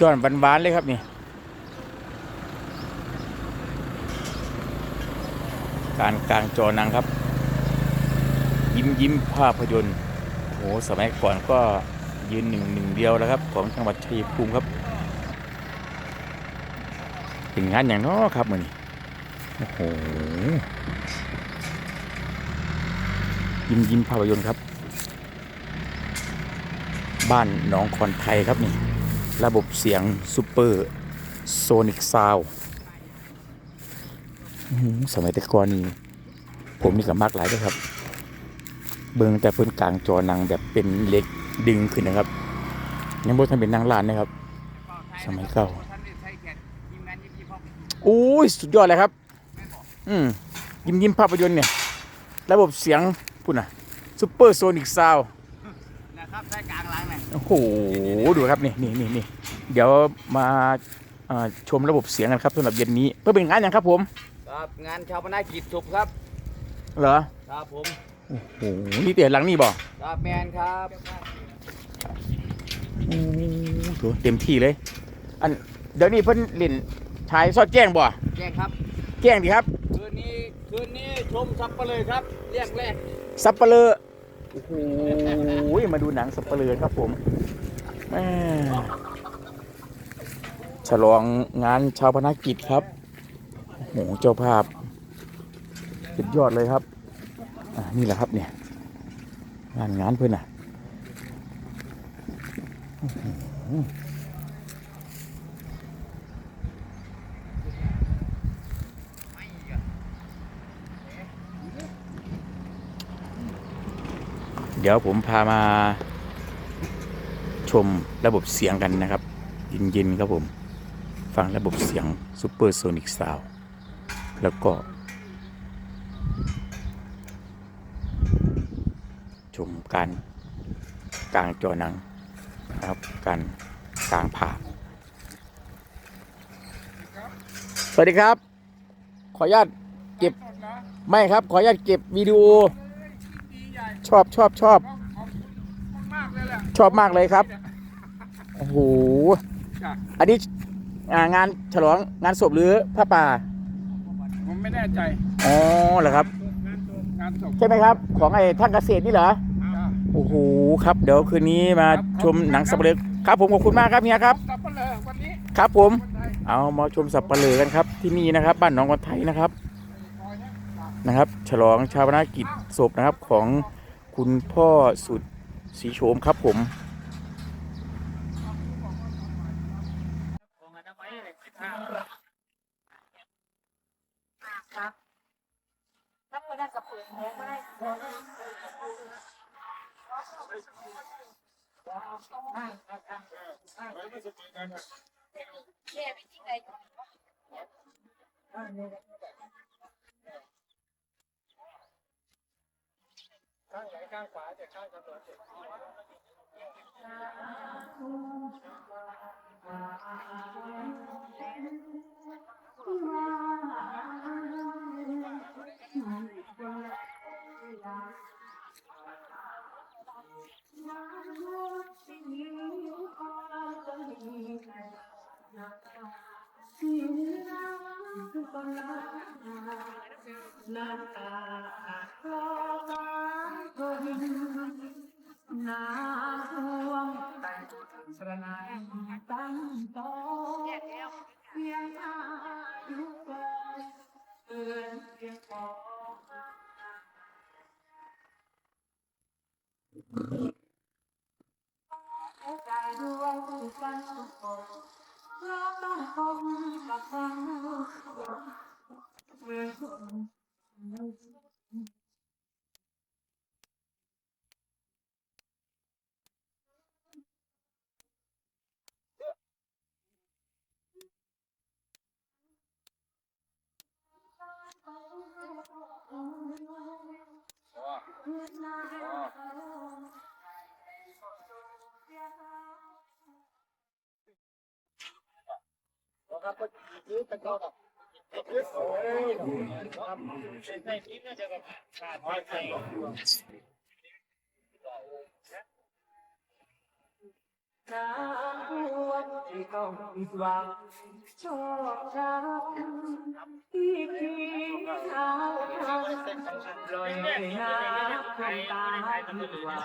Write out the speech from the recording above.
จอนหวานๆเลยครับนี่ การกลางจอหนังครับ ยิ้มยิ้มภาพยนตร์โอ้โหสมัยก่อนก็ยืนหนึ่งหนึ่งเดียวแล้วครับ ของจังหวัดชัยภูมิครับเป็นงานอย่างน้อครับมือนี้โอ้โหยิ้มยิ้มภาพยนตร์ครับ บ้านหนองคอนไทยครับนี่ ระบบเสียงซูเปอร์โซนิกซาวสมัยแต่ก่อนนี่ผมนี่ก็มากหลายด้วยครับ เบิ่งแต่เพิ่นกลางจอหนังแบบเป็นเหล็กดึงขึ้นนะครับ ยังบ่ทันเป็นนางลานนะครับ สมัยเก่าโอ้ยสุดยอดเลยครับ อืมยิ้มยิ้มภาพยนตร์เนี่ย ระบบเสียงพุ่นน่ะซูเปอร์โซนิกซาว ครับใช้กลางหลังเนี่ยโอ้โหดูครับนี่นี่นี่นี่เดี๋ยวมาอ่าชมระบบเสียงกันครับสำหรับเย็นนี้เพื่อเป็นงานอย่างครับผมครับงานชาวพนักกิจศพครับเหรอครับผมโอ้โหนี่เตี๋ยหลังนี่บ่ครับแมนครับโอ้โหเต็มที่เลย อันเดี๋ยวนี้เพิ่นเล่นชายซอดแจ้งบ่แจ้งครับแจ้งดีครับ คืนนี้คืนนี้ชมซับไปเลยครับเรียกแรก สับเปลือ โอ้โหมาดูหนังสับเปลือครับผมแม่ฉลองงานชาวพนักกิจครับโอ้โหเจ้าภาพสุดยอดเลยครับนี่แหละครับเนี่ยงานงานเพื่อนอะอื้อหือ เดี๋ยวผมพามาชมระบบเสียงกันนะครับเย็นๆครับผม ฟังระบบเสียงซูเปอร์โซนิกซาวแล้วก็ ชมการกลางจอหนังนะครับการกลางผ่าสวัสดีครับ ขออนุญาตเก็บ ไม่ครับ ขออนุญาตเก็บวิดีโอ ชอบชอบชอบชอบมากเลยครับโอ้โหอันนี้อ่างานฉลองงานศพหรือผ้าป่าผมไม่แน่ใจอ๋อเหรอครับงานศพใช่ไหมครับ ของไอ้ท่านเกษตรนี่เหรอโอ้โหครับ เดี๋ยวคืนนี้มาชมหนังสับเปลือครับผมขอบคุณมากครับเฮียครับสับปะเลอวันนี้ครับผมคนไทยเอามาชมสับปะเลอกันครับ ที่นี่นะครับ บ้านหนองวันไทยนะครับนะครับ ฉลองชาปนกิจศพนะครับของ คุณพ่อสุดสีโฉมครับผม ครับถ้าไม่ได้กับเปลือกแท้ก็ได้แม่ไปที่ไหนข้า งไหนข้างขวาจะข้างกระตัวเจ็บนาห่วงแต่สระนายตั้งโตเพียงอายุเกินเกินเพียงพอใจดวงฟันสุกคน ข เราต้องคงกับฟังเมื่อคนนาห่วงที่ต้องผิดหวังโชคร้าที่คิดหาทางล่อยให้น้ำคงตาดีกว่า